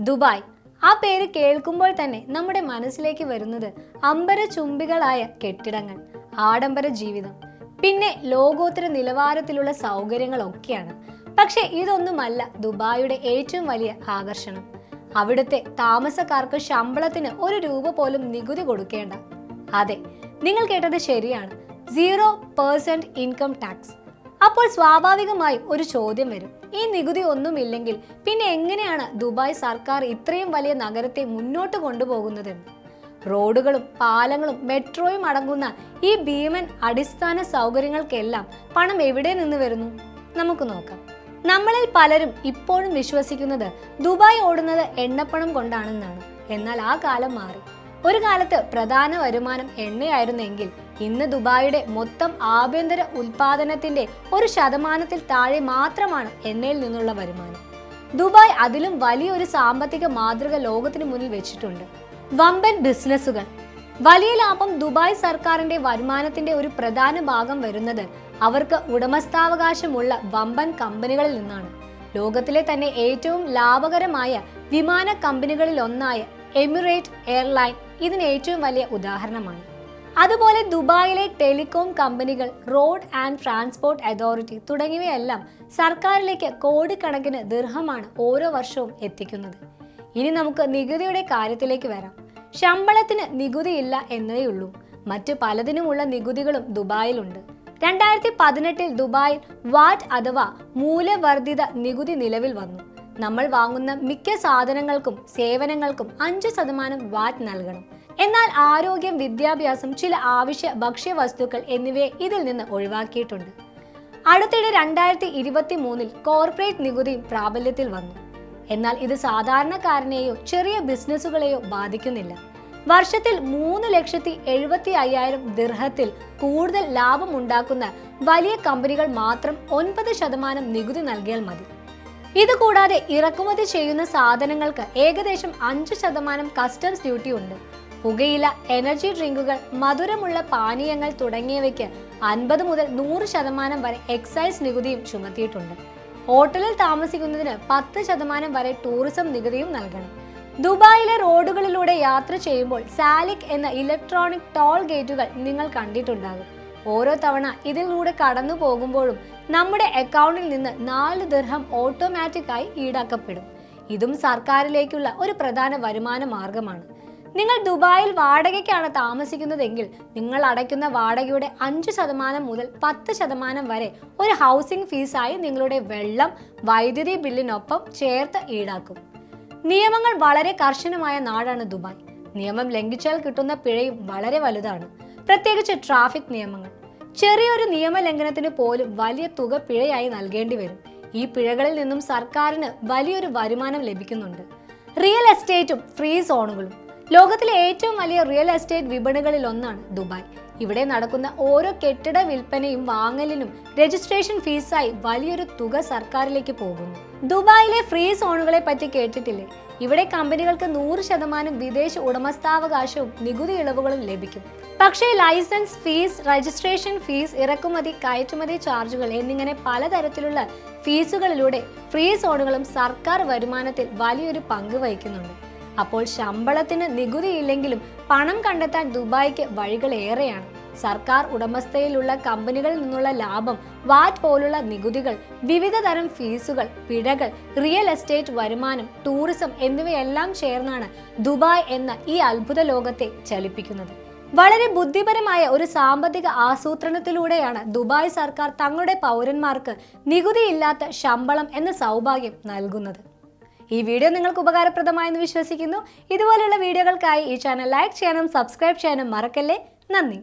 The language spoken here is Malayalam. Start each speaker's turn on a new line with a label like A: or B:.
A: ദുബായ്. ആ പേര് കേൾക്കുമ്പോൾ തന്നെ നമ്മുടെ മനസ്സിലേക്ക് വരുന്നത് അമ്പര ചുംബികളായ കെട്ടിടങ്ങൾ ആഡംബര ജീവിതം പിന്നെ ലോകോത്തര നിലവാരത്തിലുള്ള സൗകര്യങ്ങളൊക്കെയാണ്. പക്ഷേ ഇതൊന്നുമല്ല ദുബായിയുടെ ഏറ്റവും വലിയ ആകർഷണം. അവിടുത്തെ താമസക്കാർക്ക് ശമ്പളത്തിന് ഒരു രൂപ പോലും നികുതി കൊടുക്കേണ്ട. അതെ നിങ്ങൾ കേട്ടത് ശരിയാണ്. Zero percent income tax. അപ്പോൾ സ്വാഭാവികമായും ഒരു ചോദ്യം വരും. ഈ നികുതി ഒന്നുമില്ലെങ്കിൽ പിന്നെ എങ്ങനെയാണ് ദുബായ് സർക്കാർ ഇത്രയും വലിയ നഗരത്തെ മുന്നോട്ട് കൊണ്ടുപോകുന്നതെന്ന്? റോഡുകളും പാലങ്ങളും മെട്രോയും അടങ്ങുന്ന ഈ ഭീമൻ അടിസ്ഥാന സൗകര്യങ്ങൾക്കെല്ലാം പണം എവിടെ നിന്ന് വരുന്നു? നമുക്ക് നോക്കാം. നമ്മളിൽ പലരും ഇപ്പോഴും വിശ്വസിക്കുന്നത് ദുബായ് ഓടുന്നത് എണ്ണപ്പണം കൊണ്ടാണെന്നാണ്. എന്നാൽ ആ കാലം മാറി. ഒരു കാലത്ത് പ്രധാന വരുമാനം എണ്ണയായിരുന്നെങ്കിൽ ഇന്ന് ദുബായിയുടെ മൊത്തം ആഭ്യന്തര ഉൽപാദനത്തിന്റെ ഒരു ശതമാനത്തിൽ താഴെ മാത്രമാണ് എണ്ണയിൽ നിന്നുള്ള വരുമാനം. ദുബായ് അതിലും വലിയൊരു സാമ്പത്തിക മാതൃക ലോകത്തിന് മുന്നിൽ വെച്ചിട്ടുണ്ട്. വമ്പൻ ബിസിനസ്സുകൾ. വലിയ ലാഭം ദുബായ് സർക്കാരിന്റെ വരുമാനത്തിന്റെ ഒരു പ്രധാന ഭാഗം വരുന്നത് അവർക്ക് ഉടമസ്ഥാവകാശമുള്ള വമ്പൻ കമ്പനികളിൽ നിന്നാണ്. ലോകത്തിലെ തന്നെ ഏറ്റവും ലാഭകരമായ വിമാന കമ്പനികളിൽ ഒന്നായ എമിറേറ്റ് എയർലൈൻ ഇതിന് ഏറ്റവും വലിയ ഉദാഹരണമാണ്. അതുപോലെ ദുബായിലെ ടെലികോം കമ്പനികൾ റോഡ് ആൻഡ് ട്രാൻസ്പോർട്ട് അതോറിറ്റി തുടങ്ങിയവയെല്ലാം സർക്കാരിലേക്ക് കോടിക്കണക്കിന് ദീർഘമാണ് ഓരോ വർഷവും എത്തിക്കുന്നത്. ഇനി നമുക്ക് നികുതിയുടെ കാര്യത്തിലേക്ക് വരാം. ശമ്പളത്തിന് നികുതിയില്ല എന്നതേ ഉള്ളൂ. മറ്റു പലതിനുമുള്ള നികുതികളും ദുബായിലുണ്ട്. രണ്ടായിരത്തി പതിനെട്ടിൽ ദുബായിൽ വാറ്റ് അഥവാ മൂല്യവർദ്ധിത നികുതി നിലവിൽ വന്നു. നമ്മൾ വാങ്ങുന്ന മിക്ക സാധനങ്ങൾക്കും സേവനങ്ങൾക്കും അഞ്ച് ശതമാനം വാറ്റ് നൽകണം. എന്നാൽ ആരോഗ്യം വിദ്യാഭ്യാസം ചില ആവശ്യ ഭക്ഷ്യവസ്തുക്കൾ എന്നിവയെ ഇതിൽ നിന്ന് ഒഴിവാക്കിയിട്ടുണ്ട്. അടുത്തിടെ രണ്ടായിരത്തി ഇരുപത്തി മൂന്നിൽ കോർപ്പറേറ്റ് നികുതി പ്രാബല്യത്തിൽ വന്നു. എന്നാൽ ഇത് സാധാരണക്കാരനെയോ ചെറിയ ബിസിനസ്സുകളെയോ ബാധിക്കുന്നില്ല. വർഷത്തിൽ മൂന്ന് ലക്ഷത്തി എഴുപത്തി അയ്യായിരം ദിർഹത്തിൽ കൂടുതൽ ലാഭം ഉണ്ടാക്കുന്ന വലിയ കമ്പനികൾ മാത്രം ഒൻപത് ശതമാനം നികുതി നൽകിയാൽ മതി. ഇതുകൂടാതെ ഇറക്കുമതി ചെയ്യുന്ന സാധനങ്ങൾക്ക് ഏകദേശം അഞ്ച് ശതമാനം കസ്റ്റംസ് ഡ്യൂട്ടി ഉണ്ട്. പുകയില എനർജി ഡ്രിങ്കുകൾ മധുരമുള്ള പാനീയങ്ങൾ തുടങ്ങിയവയ്ക്ക് അൻപത് മുതൽ നൂറ് ശതമാനം വരെ എക്സൈസ് നികുതിയും ചുമത്തിയിട്ടുണ്ട്. ഹോട്ടലിൽ താമസിക്കുന്നതിന് പത്ത് ശതമാനം വരെ ടൂറിസം നികുതിയും നൽകണം. ദുബായിലെ റോഡുകളിലൂടെ യാത്ര ചെയ്യുമ്പോൾ സാലിക് എന്ന ഇലക്ട്രോണിക് ടോൾ ഗേറ്റുകൾ നിങ്ങൾ കണ്ടിട്ടുണ്ടാകും. ഓരോ തവണ ഇതിലൂടെ കടന്നു പോകുമ്പോഴും നമ്മുടെ അക്കൗണ്ടിൽ നിന്ന് നാല് ദിർഹം ഓട്ടോമാറ്റിക്കായി ഈടാക്കപ്പെടും. ഇതും സർക്കാരിലേക്കുള്ള ഒരു പ്രധാന വരുമാന മാർഗമാണ്. നിങ്ങൾ ദുബായിൽ വാടകയ്ക്കാണ് താമസിക്കുന്നതെങ്കിൽ നിങ്ങൾ അടയ്ക്കുന്ന വാടകയുടെ അഞ്ച് ശതമാനം മുതൽ പത്ത് ശതമാനം വരെ ഒരു ഹൗസിംഗ് ഫീസായി നിങ്ങളുടെ വെള്ളം വൈദ്യുതി ബില്ലിനൊപ്പം ചേർത്ത് ഈടാക്കും. നിയമങ്ങൾ വളരെ കർശനമായ നാടാണ് ദുബായ്. നിയമം ലംഘിച്ചാൽ കിട്ടുന്ന പിഴയും വളരെ വലുതാണ്. പ്രത്യേകിച്ച് ട്രാഫിക് നിയമങ്ങൾ. ചെറിയൊരു നിയമലംഘനത്തിന് പോലും വലിയ തുക പിഴയായി നൽകേണ്ടി വരും. ഈ പിഴകളിൽ നിന്നും സർക്കാരിന് വലിയൊരു വരുമാനം ലഭിക്കുന്നുണ്ട്. റിയൽ എസ്റ്റേറ്റും ഫ്രീ സോണുകളും. ലോകത്തിലെ ഏറ്റവും വലിയ റിയൽ എസ്റ്റേറ്റ് വിപണികളിൽ ഒന്നാണ് ദുബായ്. ഇവിടെ നടക്കുന്ന ഓരോ കെട്ടിട വിൽപ്പനയും വാങ്ങലിനും രജിസ്ട്രേഷൻ ഫീസായി വലിയൊരു തുക സർക്കാരിലേക്ക് പോകുന്നു. ദുബായിലെ ഫ്രീ സോണുകളെ പറ്റി കേട്ടിട്ടില്ലേ? ഇവിടെ കമ്പനികൾക്ക് നൂറ് ശതമാനം വിദേശ ഉടമസ്ഥാവകാശവും നികുതി ഇളവുകളും ലഭിക്കും. പക്ഷേ ലൈസൻസ് ഫീസ് രജിസ്ട്രേഷൻ ഫീസ് ഇറക്കുമതി കയറ്റുമതി ചാർജുകൾ എന്നിങ്ങനെ പലതരത്തിലുള്ള ഫീസുകളിലൂടെ ഫ്രീ സോണുകളും സർക്കാർ വരുമാനത്തിൽ വലിയൊരു പങ്ക് വഹിക്കുന്നുണ്ട്. അപ്പോൾ ശമ്പളത്തിന് നികുതിയില്ലെങ്കിലും പണം കണ്ടെത്താൻ ദുബായിക്ക് വഴികൾ ഏറെയാണ് സർക്കാർ ഉടമസ്ഥയിലുള്ള കമ്പനികളിൽ നിന്നുള്ള ലാഭം വാറ്റ് പോലുള്ള നികുതികൾ വിവിധ തരം ഫീസുകൾ പിഴകൾ റിയൽ എസ്റ്റേറ്റ് വരുമാനം ടൂറിസം എന്നിവയെല്ലാം ചേർന്നാണ് ദുബായ് എന്ന ഈ അത്ഭുത ലോകത്തെ ചലിപ്പിക്കുന്നത്. വളരെ ബുദ്ധിപരമായ ഒരു സാമ്പത്തിക ആസൂത്രണത്തിലൂടെയാണ് ദുബായ് സർക്കാർ തങ്ങളുടെ പൗരന്മാർക്ക് നികുതിയില്ലാത്ത ശമ്പളം എന്ന സൗഭാഗ്യം നൽകുന്നത്. ഈ വീഡിയോ നിങ്ങൾക്ക് ഉപകാരപ്രദമായെന്ന് വിശ്വസിക്കുന്നു. ഇതുപോലെയുള്ള വീഡിയോകൾക്കായി ഈ ചാനൽ ലൈക്ക് ചെയ്യാനും സബ്സ്ക്രൈബ് ചെയ്യാനും മറക്കല്ലേ? നന്ദി.